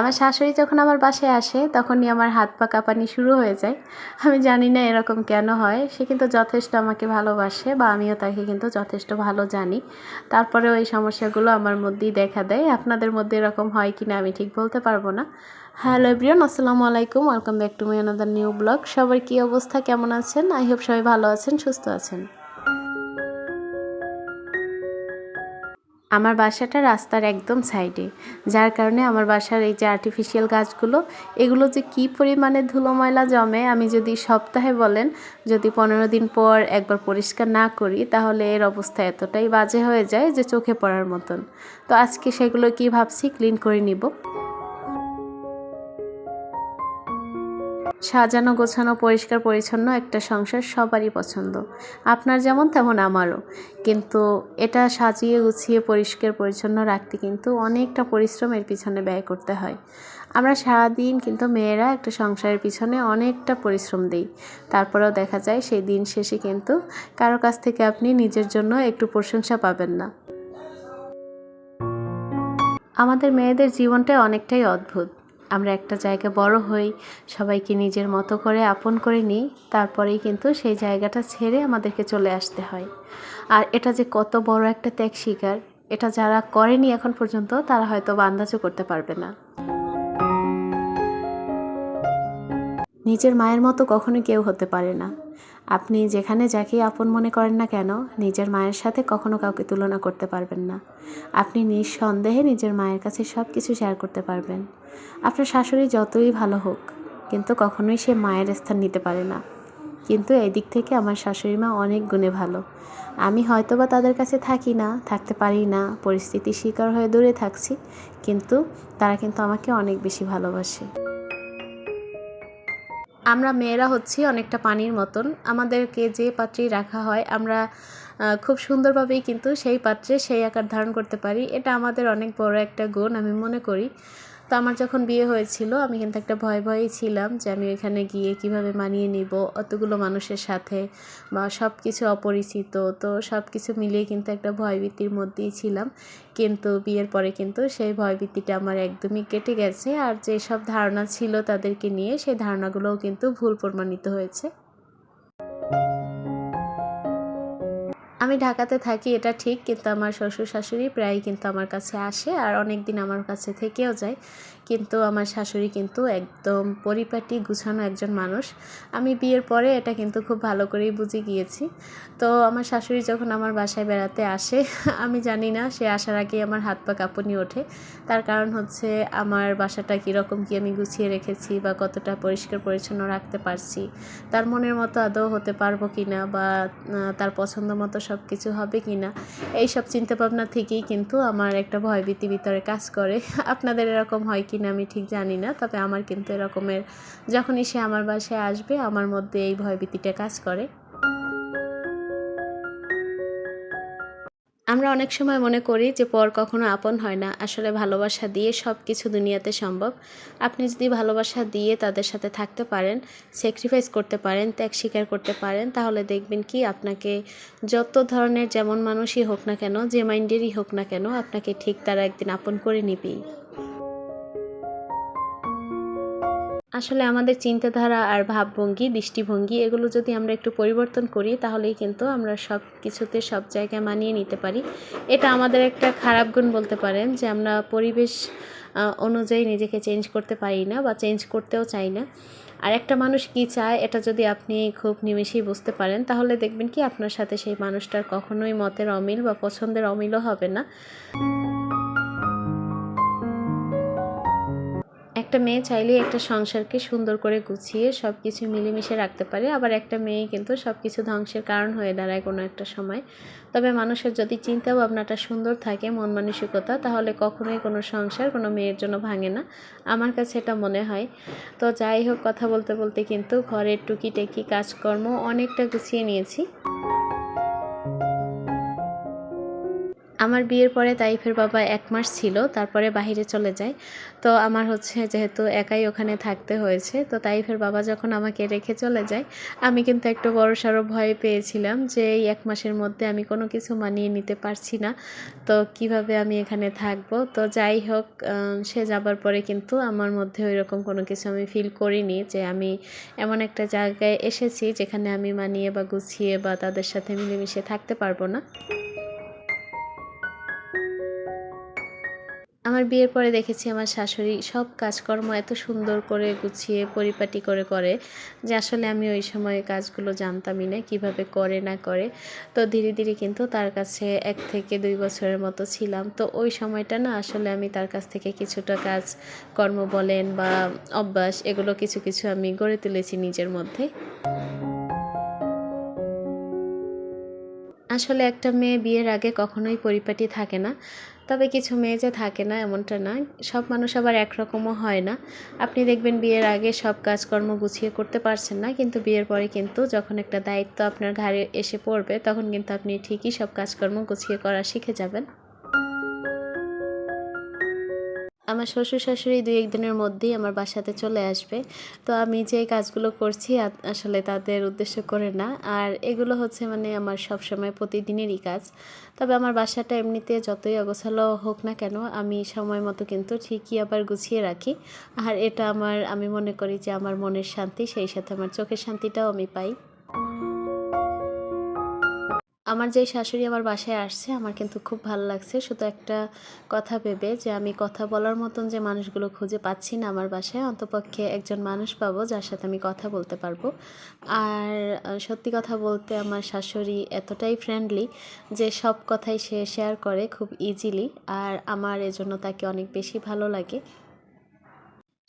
আমার শাশুড়ি যখন আমার বাসায় আসে, তখনই আমার হাত পা কাঁপানি শুরু হয়ে যায়। আমি জানি না এরকম কেন হয়। সে কিন্তু যথেষ্ট আমাকে ভালোবাসে বা আমিও তাকে কিন্তু যথেষ্ট ভালো জানি। তারপরেও এই সমস্যাগুলো আমার মধ্যেই দেখা দেয়। আপনাদের মধ্যে এরকম হয় কি না আমি ঠিক বলতে পারব না। হ্যালো এভরিওন আসসালামু আলাইকুম। Welcome back to my another new blog সবার কী অবস্থা? কেমন আছেন? আই হোপ সবাই ভালো আছেন, সুস্থ আছেন। আমার বাসাটা রাস্তার একদম সাইডে। যার কারণে আমার বাসার এই যে আর্টিফিশিয়াল গাছগুলো, এগুলো যে কি পরিমাণে ধুলো ময়লা জমে, আমি যদি সপ্তাহে বলেন, যদি পনেরো দিন পর একবার পরিষ্কার না করি, তাহলে এর অবস্থা এতটাই বাজে হয়ে যায় যে চোখে পড়ার মতন। তো আজকে সেগুলো কি ভাবছি ক্লিন করে নিব। সাজানো, গোছানো, পরিষ্কার, পরিচ্ছন্ন একটা সংসার সবারই পছন্দ। আপনার যেমন তেমন আমারও। কিন্তু এটা সাজিয়ে, গুছিয়ে, পরিষ্কার, পরিচ্ছন্ন রাখতে কিন্তু অনেকটা পরিশ্রমের পিছনে ব্যয় করতে হয়। আমরা সারাদিন কিন্তু মেয়েরা একটা সংসারের পিছনে অনেকটা পরিশ্রম দিই। তারপরেও দেখা যায় সেই দিন শেষে কিন্তু কারও কাছ থেকে আপনি নিজের জন্য একটু প্রশংসা পাবেন না। আমাদের মেয়েদের জীবনটা অনেকটাই অদ্ভুত। আমরা একটা জায়গায় বড় হই, সবাইকে নিজের মতো করে আপন করে নিই, তারপরেই কিন্তু সেই জায়গাটা ছেড়ে আমাদেরকে চলে আসতে হয়। আর এটা যে কত বড় একটা ত্যাগ শিকার এটা যারা করেনি এখন পর্যন্ত তারা হয়তো বা আন্দাজও করতে পারবে না। নিজের মায়ের মতো কখনো কেউ হতে পারে না। আপনি যেখানে যাকে আপন মনে করেন না কেন, নিজের মায়ের সাথে কখনো কাউকে তুলনা করতে পারবেন না। আপনি নিঃসন্দেহে নিজের মায়ের কাছে সব কিছু শেয়ার করতে পারবেন। আপনার শাশুড়ি যতই ভালো হোক, কিন্তু কখনোই সে মায়ের স্থান নিতে পারে না। কিন্তু এই দিক থেকে আমার শাশুড়ি মা অনেক গুণে ভালো। আমি হয়তো বা তাদের কাছে থাকি না, থাকতে পারি না, পরিস্থিতির শিকার হয়ে দূরে থাকছি, কিন্তু তারা কিন্তু আমাকে অনেক বেশি ভালোবাসে। আমরা মেয়েরা হচ্ছি অনেকটা পানির মতন। আমাদেরকে যে পাত্রেই রাখা হয়, আমরা খুব সুন্দরভাবেই কিন্তু সেই পাত্রে সেই আকার ধারণ করতে পারি। এটা আমাদের অনেক বড় একটা গুণ, আমি মনে করি। তো আমার যখন বিয়ে হয়েছিল, আমি কিন্তু একটা ভয় ভয়েই ছিলাম যে আমি ওইখানে গিয়ে কীভাবে মানিয়ে নিব, অতগুলো মানুষের সাথে বা সব কিছু অপরিচিত। তো সব কিছু মিলিয়ে কিন্তু একটা ভয়ভীতির মধ্যেই ছিলাম। কিন্তু বিয়ের পরে কিন্তু সেই ভয়ভীতিটা আমার একদমই কেটে গেছে আর যেসব ধারণা ছিল তাদেরকে নিয়ে সেই ধারণাগুলোও কিন্তু ভুল প্রমাণিত হয়েছে। আমি ঢাকাতে থাকি, এটা ঠিক, কিন্তু আমার শ্বশুর শাশুড়ি প্রায়ই কিন্তু আমার কাছে আসে আর অনেক দিন আমার কাছে থেকেও যায়। কিন্তু আমার শাশুড়ি কিন্তু একদম পরিপাটি, গুছানো একজন মানুষ। আমি বিয়ের পরে এটা কিন্তু খুব ভালো করেই বুঝে গিয়েছি। তো আমার শাশুড়ি যখন আমার বাসায় বেড়াতে আসে, আমি জানি না, সে আসার আগে আমার হাত পা কাঁপুনি ওঠে। তার কারণ হচ্ছে আমার বাসাটা কীরকম কি আমি গুছিয়ে রেখেছি বা কতটা পরিষ্কার পরিচ্ছন্ন রাখতে পারছি, তার মনের মতো আদৌ হতে পারব কি না বা তার পছন্দ মতো সব কিছু হবে কি না এইসব চিন্তাভাবনা থেকেই কিন্তু আমার একটা ভয়ভীতি ভিতরে কাজ করে। আপনাদের এরকম হয় কি না আমি ঠিক জানি না, তবে আমার কিন্তু এরকমের যখনই সে আমার বাসায় আসবে, আমার মধ্যে এই ভয়ভীতিটা কাজ করে। আমরা অনেক সময় মনে করি যে পর কখনো আপন হয় না। আসলে ভালোবাসা দিয়ে সব কিছু দুনিয়াতে সম্ভব। আপনি যদি ভালোবাসা দিয়ে তাদের সাথে থাকতে পারেন স্যাক্রিফাইস করতে পারেন, ত্যাগ স্বীকার করতে পারেন, তাহলে দেখবেন কি আপনাকে যত ধরনের যেমন মানুষই হোক না কেন, যে মাইন্ডেরই হোক না কেন, আপনাকে ঠিক তারা একদিন আপন করে নিবেই। আসলে আমাদের চিন্তাধারা আর ভাবভঙ্গি, দৃষ্টিভঙ্গি, এগুলো যদি আমরা একটু পরিবর্তন করি, তাহলেই কিন্তু আমরা সব কিছুতে সব জায়গায় মানিয়ে নিতে পারি। এটা আমাদের একটা খারাপ গুণ বলতে পারেন যে আমরা পরিবেশ অনুযায়ী নিজেকে চেঞ্জ করতে পারি না বা চেঞ্জ করতেও চাই না। আর একটা মানুষ কি চায়, এটা যদি আপনি খুব নিমেষেই বুঝতে পারেন, তাহলে দেখবেন কি আপনার সাথে সেই মানুষটার কখনোই মতের অমিল বা পছন্দের অমিলও হবে না। একটা মেয়ে চাইলেই একটা সংসারকে সুন্দর করে গুছিয়ে সব কিছু মিলেমিশে রাখতে পারে। আবার একটা মেয়ে কিন্তু সব কিছু ধ্বংসের কারণ হয়ে দাঁড়ায় কোনো একটা সময়। তবে মানুষের যদি চিন্তা ভাবনাটা সুন্দর থাকে, মন মানসিকতা, তাহলে কখনোই কোনো সংসার কোনো মেয়ের জন্য ভাঙে না, আমার কাছে এটা মনে হয়। তো যাই হোক, কথা বলতে বলতে কিন্তু ঘরের টুকিটেকি কাজকর্ম অনেকটা গুছিয়ে নিয়েছি। আমার বিয়ের পরে তাইফের বাবা এক মাস ছিল, তারপরে বাইরে চলে যায়। তো আমার হচ্ছে যেহেতু একাই ওখানে থাকতে হয়েছে, তো তাইফের বাবা যখন আমাকে রেখে চলে যায়, আমি কিন্তু একটু বড় সড়ো ভয় পেয়েছিলাম যে এই এক মাসের মধ্যে আমি কোনো কিছু মানিয়ে নিতে পারছি না। তো কীভাবে আমি এখানে থাকব? তো যাই হোক সে যাবার পরে কিন্তু আমার মধ্যে ওই রকম কোনো কিছু আমি ফিল করিনি যে আমি এমন একটা জায়গায় এসেছি যেখানে আমি মানিয়ে বা গুছিয়ে বা তাদের সাথে মিলেমিশে থাকতে পারব না। আমার বিয়ের পরে দেখেছি আমার শাশুড়ি সব কাজকর্ম এত সুন্দর করে গুছিয়ে, পরিপাটি করে করে যে আসলে আমি ওই সময় কাজগুলো জানতামই না কীভাবে করে না করে। তো ধীরে ধীরে কিন্তু তার কাছে এক থেকে দুই বছরের মতো ছিলাম। তো ওই সময়টা না আসলে আমি তার কাছ থেকে কিছুটা কাজ কর্ম বলেন বা অভ্যাস এগুলো কিছু কিছু আমি গড়ে তুলেছি নিজের মধ্যে। আসলে একটা মেয়ে বিয়ের আগে কখনোই পরিপাটি থাকে না। তবে কিছু মেয়ে যে থাকে না এমনটা না, সব মানুষ আবার একরকমও হয় না। আপনি দেখবেন বিয়ের আগে সব কাজকর্ম গুছিয়ে করতে পারছেন না, কিন্তু বিয়ের পরে কিন্তু যখন একটা দায়িত্ব আপনার ঘাড়ে এসে পড়বে, তখন কিন্তু আপনি ঠিকই সব কাজকর্ম গুছিয়ে করা শিখে যাবেন। আমার শ্বশুর শাশুড়ি দুই একদিনের মধ্যেই আমার বাসাতে চলে আসবে। তো আমি যে কাজগুলো করছি আসলে তাদের উদ্দেশ্য করে না। আর এগুলো হচ্ছে মানে আমার সবসময় প্রতিদিনেরই কাজ। তবে আমার বাসাটা এমনিতে যতই অগোছালো হোক না কেন, আমি সময় মতো কিন্তু ঠিকই আবার গুছিয়ে রাখি। আর এটা আমার, আমি মনে করি যে আমার মনের শান্তি, সেই সাথে আমার চোখের শান্তিটাও আমি পাই। আমার যেই শাশুড়ি আমার বাসায় আসছে, আমার কিন্তু খুব ভালো লাগছে। শুধু একটা কথা ভেবে যে, আমি কথা বলার মতন যে মানুষগুলো খুঁজে পাচ্ছি না আমার বাসায়, অন্তপক্ষে একজন মানুষ পাবো যার সাথে আমি কথা বলতে পারব। আর সত্যি কথা বলতে আমার শাশুড়ি এতটাই ফ্রেন্ডলি যে, সব কথাই সে শেয়ার করে খুব ইজিলি আর আমার এজন্য তাকে অনেক বেশি ভালো লাগে।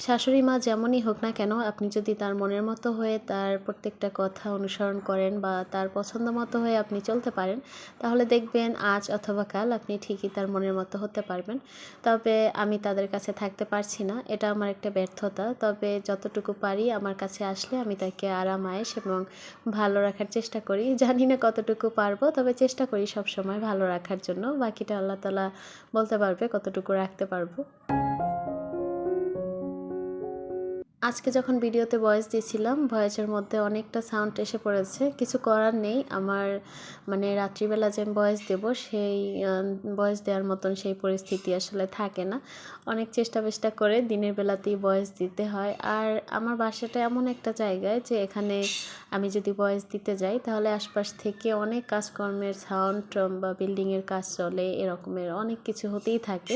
শাশুড়ি মা যেমনই হোক না কেন, আপনি যদি তার মনের মতো হয়ে তার প্রত্যেকটা কথা অনুসরণ করেন বা তার পছন্দ মতো হয়ে আপনি চলতে পারেন, তাহলে দেখবেন আজ অথবা কাল আপনি ঠিকই তার মনের মতো হতে পারবেন। তবে আমি তাদের কাছে থাকতে পারছি না, এটা আমার একটা ব্যর্থতা। তবে যতটুকু পারি আমার কাছে আসলে আমি তাকে আরাম আয়েস এবং ভালো রাখার চেষ্টা করি। জানি না কতটুকু পারব, তবে চেষ্টা করি সব সময় ভালো রাখার জন্য। বাকিটা আল্লাহ তালা বলতে পারবে কতটুকু রাখতে পারব। আজকে যখন ভিডিওতে ভয়েস দিয়েছিলাম ভয়েসের মধ্যে অনেকটা সাউন্ড এসে পড়েছে। কিছু করার নেই। আমার মানে রাত্রিবেলা যে ভয়েস দেবো, সেই ভয়েস দেওয়ার মতন সেই পরিস্থিতি আসলে থাকে না। অনেক চেষ্টা বেষ্টা করে দিনের বেলাতেই ভয়েস দিতে হয়। আর আমার বাসাটা এমন একটা জায়গায় যে এখানে আমি যদি ভয়েস দিতে যাই, তাহলে আশপাশ থেকে অনেক কাজকর্মের সাউন্ড বা বিল্ডিংয়ের কাজ চলে, এরকমের অনেক কিছু হতেই থাকে।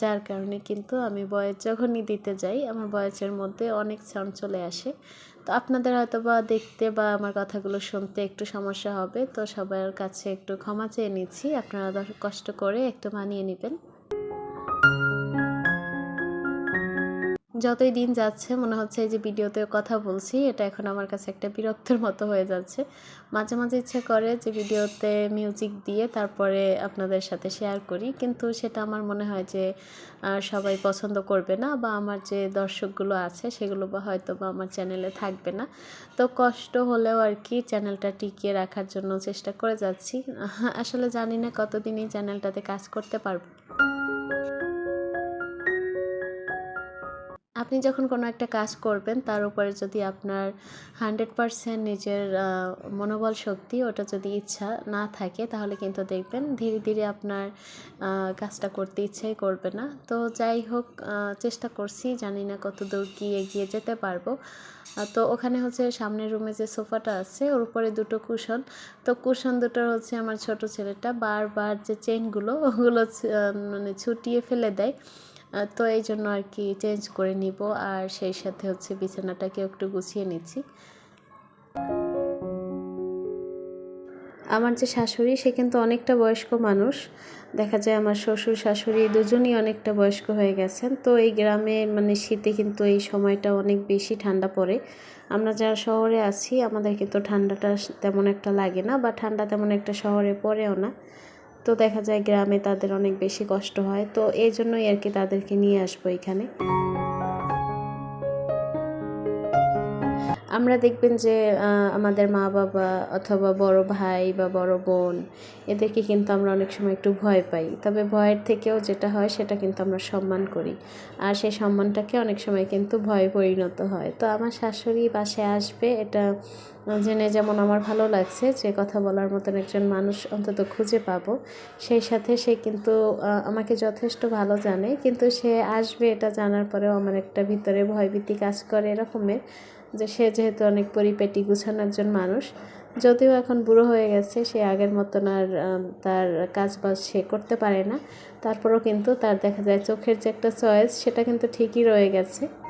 যার কারণে কিন্তু আমি ভয়েস যখনই দিতে যাই, আমার ভয়েসের মধ্যে অনেক সাউন্ড চলে আসে। তো আপনাদের হয়তো বা দেখতে বা আমার কথাগুলো শুনতে একটু সমস্যা হবে, তো সবার কাছে একটু ক্ষমা চেয়ে নিচ্ছি। আপনারা কষ্ট করে একটু মানিয়ে নেবেন। যতই দিন যাচ্ছে, মনে হচ্ছে এই যে ভিডিওতে কথা বলছি, এটা এখন আমার কাছে একটা বিরক্তর মতো হয়ে যাচ্ছে। মাঝে মাঝে ইচ্ছে করে যে ভিডিওতে মিউজিক দিয়ে তারপরে আপনাদের সাথে শেয়ার করি, কিন্তু সেটা আমার মনে হয় যে সবাই পছন্দ করবে না বা আমার যে দর্শকগুলো আছে, সেগুলো বা হয়তো বা আমার চ্যানেলে থাকবে না। তো কষ্ট হলেও আর কি চ্যানেলটা টিকিয়ে রাখার জন্য চেষ্টা করে যাচ্ছি। আসলে জানি না কতদিন এই চ্যানেলটাতে কাজ করতে পারব। আপনি যখন কোনো একটা কাজ করবেন, তার উপরে যদি আপনার হান্ড্রেড পারসেন্ট নিজের মনোবল শক্তি, ওটা যদি ইচ্ছা না থাকে, তাহলে কিন্তু দেখবেন ধীরে ধীরে আপনার কাজটা করতে ইচ্ছাই করবে না। তো যাই হোক চেষ্টা করছি, জানি না কত দূর কি এগিয়ে যেতে পারব। তো ওখানে হচ্ছে সামনের রুমে যে সোফাটা আছে, ওর উপরে দুটো কুশন। তো কুশন দুটো হচ্ছে আমার ছোট ছেলেটা, বারবার যে চেনগুলো ওগুলো মানে ছুটিয়ে ফেলে দেয়। তো এই জন্য আর কি চেঞ্জ করে নিব। আর সেই সাথে হচ্ছে বিছানাটাকে একটু গুছিয়ে নিচ্ছি। আমার যে শাশুড়ি, সে কিন্তু অনেকটা বয়স্ক মানুষ। দেখা যায় আমার শ্বশুর, শাশুড়ি দুজনই অনেকটা বয়স্ক হয়ে গেছেন। তো এই গ্রামে মানে শীতে কিন্তু এই সময়টা অনেক বেশি ঠান্ডা পড়ে। আমরা যারা শহরে আছি, আমাদের কিন্তু ঠান্ডাটা তেমন একটা লাগে না, বা ঠান্ডা তেমন একটা শহরে পড়েও না। তো দেখা যায় গ্রামে তাদের অনেক বেশি কষ্ট হয়, তো এই জন্যই আর কি তাদেরকে নিয়ে আসব এখানে। আমরা দেখবেন যে আমাদের মা বাবা অথবা বড় ভাই বা বড় বোন, এদেরকে কিন্তু আমরা অনেক সময় একটু ভয় পাই। তবে ভয়ের থেকেও যেটা হয়, সেটা কিন্তু আমরা সম্মান করি। আর সেই সম্মানটাকে অনেক সময় কিন্তু ভয়ে পরিণত হয়। তো আমার শাশুড়ি বাসায় আসবে, এটা জেনে যেমন আমার ভালো লাগছে যে, কথা বলার মতন একজন মানুষ অন্তত খুঁজে পাবো। সেই সাথে সে কিন্তু আমাকে যথেষ্ট ভালো জানে। কিন্তু সে আসবে এটা জানার পরেও আমার একটা ভিতরে ভয়ভীতি কাজ করে এরকমের। যে সে যেহেতু অনেক পরিপেটি গুছানো একজন মানুষ, যদিও এখন বুড়ো হয়ে গেছে, সে আগের মতন আর তার কাজ বাজ সে করতে পারে না। তারপরও কিন্তু তার দেখা যায় চোখের যে একটা চয়েস, সেটা কিন্তু ঠিকই রয়ে গেছে।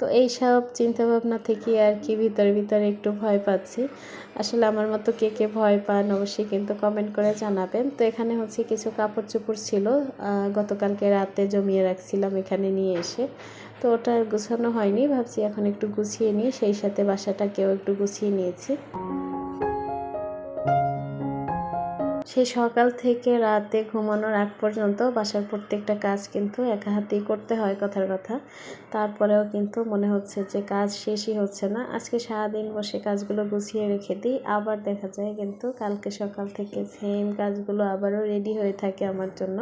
তো এইসব চিন্তাভাবনা থেকে আর কি ভিতরে ভিতরে একটু ভয় পাচ্ছি। আসলে আমার মতো কে কে ভয় পান অবশ্যই কিন্তু কমেন্ট করে জানাবেন। তো এখানে হচ্ছে কিছু কাপড় চোপড় ছিল গতকালকে রাতে জমিয়ে রাখছিলাম এখানে নিয়ে এসে। তো ওটা আর গুছানো হয়নি, ভাবছি এখন একটু গুছিয়ে নিই। সেই সাথে বাসাটাকেও একটু গুছিয়ে নিয়েছি। সেই সকাল থেকে রাতে ঘুমানোর আগ পর্যন্ত বাসার প্রত্যেকটা কাজ কিন্তু একা হাতেই করতে হয় কথার কথা। তারপরেও কিন্তু মনে হচ্ছে যে কাজ শেষই হচ্ছে না। আজকে সারাদিন বসে কাজগুলো গুছিয়ে রেখে দিই। আবার দেখা যায় কিন্তু কালকে সকাল থেকে সেম কাজগুলো আবারও রেডি হয়ে থাকে আমার জন্য।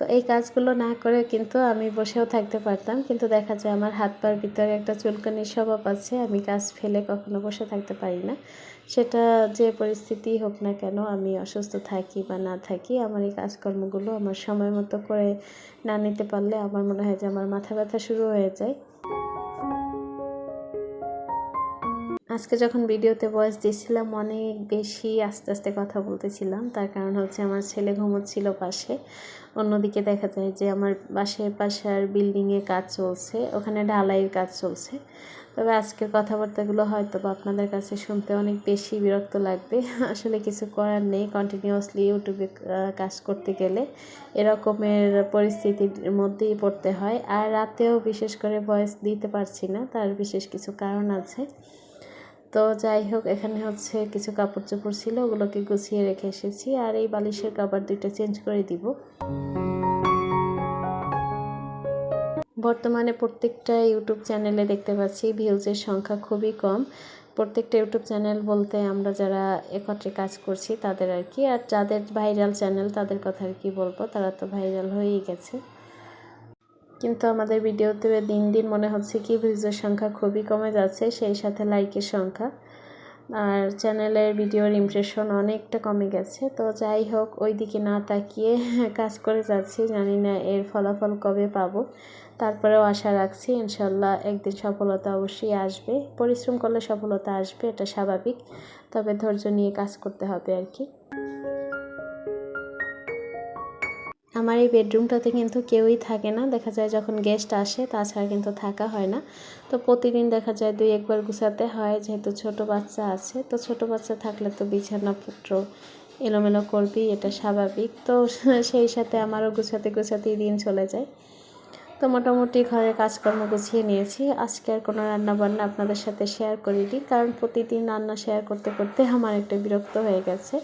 তো এই কাজগুলো না করে কিন্তু আমি বসেও থাকতে পারতাম। কিন্তু দেখা যায় আমার হাত পার ভিতরে একটা চুলকানির স্বভাব আছে, আমি কাজ ফেলে কখনো বসে থাকতে পারি না। সেটা যে পরিস্থিতি হোক না কেন, আমি অসুস্থ থাকি বা না থাকি, আমার এই কাজকর্মগুলো আমার সময় মতো করে না নিতে পারলে আমার মনে হয় যে আমার মাথা ব্যথা শুরু হয়ে যায়। আজকে যখন ভিডিওতে ভয়েস দিচ্ছিলাম অনেক বেশি আস্তে আস্তে কথা বলতেছিলাম। তার কারণ হচ্ছে আমার ছেলে ঘুমোচ্ছিল পাশে। অন্যদিকে দেখা যায় যে আমার বাসায় পাশার বিল্ডিংয়ে কাজ চলছে, ওখানে ঢালাইয়ের কাজ চলছে। তবে আজকের কথাবার্তাগুলো হয়তো বা আপনাদের কাছে শুনতে অনেক বেশি বিরক্ত লাগবে। আসলে কিছু করার নেই কন্টিনিউয়াসলি ইউটিউবে কাজ করতে গেলে এরকমের পরিস্থিতির মধ্যেই পড়তে হয়। আর রাতেও বিশেষ করে ভয়েস দিতে পারছি না, তার বিশেষ কিছু কারণ আছে। তো যাই হোক, এখানে হচ্ছে কিছু কাপড় চোপড় ছিল, ওগুলোকে গুছিয়ে রেখে এসেছি আর এই বালিশের কাপড় দুইটা চেঞ্জ করে দিব। বর্তমানে প্রত্যেকটা ইউটিউব চ্যানেলে দেখতে পাচ্ছি ভিউজের সংখ্যা খুবই কম। প্রত্যেকটা ইউটিউব চ্যানেল বলতে আমরা যারা একত্রে কাজ করছি তাদের আর কি, আর যাদের ভাইরাল চ্যানেল তাদের কথা আর কি বলব, তারা তো ভাইরাল হয়েই গেছে। কিন্তু আমাদের ভিডিওতে দিন দিন মনে হচ্ছে কি, ভিউজের সংখ্যা খুবই কমে যাচ্ছে, সেই সাথে লাইকের সংখ্যা। আর চ্যানেলের ভিডিওর ইমপ্রেশন অনেকটা কমে গেছে। তো যাই হোক ওই দিকে না তাকিয়ে কাজ করে যাচ্ছি, জানি না এর ফলাফল কবে পাবো। তারপরেও আশা রাখছি ইনশাল্লাহ একদিন সফলতা অবশ্যই আসবে। পরিশ্রম করলে সফলতা আসবে, এটা স্বাভাবিক। তবে ধৈর্য নিয়ে কাজ করতে হবে আর কি। আমার এই বেডরুমটাতে কিন্তু কেউই থাকে না। দেখা যায় যখন গেস্ট আসে, তাছাড়া কিন্তু থাকা হয় না। তো প্রতিদিন দেখা যায় দুই একবার গুছাতে হয়, যেহেতু ছোট বাচ্চা আছে। তো ছোট বাচ্চা থাকলে তো বিছানাপত্র এলোমেলো করবি এটা স্বাভাবিক। তো সেই সাথে আমারও গুছাতে গুছাতেই দিন চলে যায়। তো মোটামুটি ঘরের কাজকর্ম গুছিয়ে নিয়েছি। আজকে আর কোনো রান্না বান্না আপনাদের সাথে শেয়ার করিনি, কারণ প্রতিদিন রান্না শেয়ার করতে করতে আমার একটা বিরক্ত হয়ে গেছে।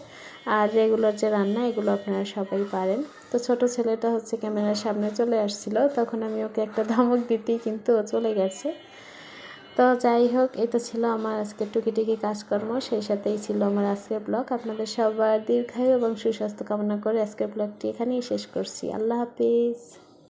আর রেগুলার যে রান্না, এগুলো আপনারা সবাই পারেন। তো ছোট ছেলেটা হচ্ছে ক্যামেরার সামনে চলে আসছিল, তখন আমি ওকে একটা ধমক দিতেই কিন্তু ও চলে গেছে। তো যাই হোক, এটা ছিল আমার আজকে টুকিটুকি কাজকর্ম, সেই সাথেই ছিল আমার আজকের ব্লগ। আপনাদের সবার দীর্ঘায়ু এবং সুস্বাস্থ্য কামনা করে আজকের ব্লগটি এখানেই শেষ করছি। আল্লাহ হাফিজ।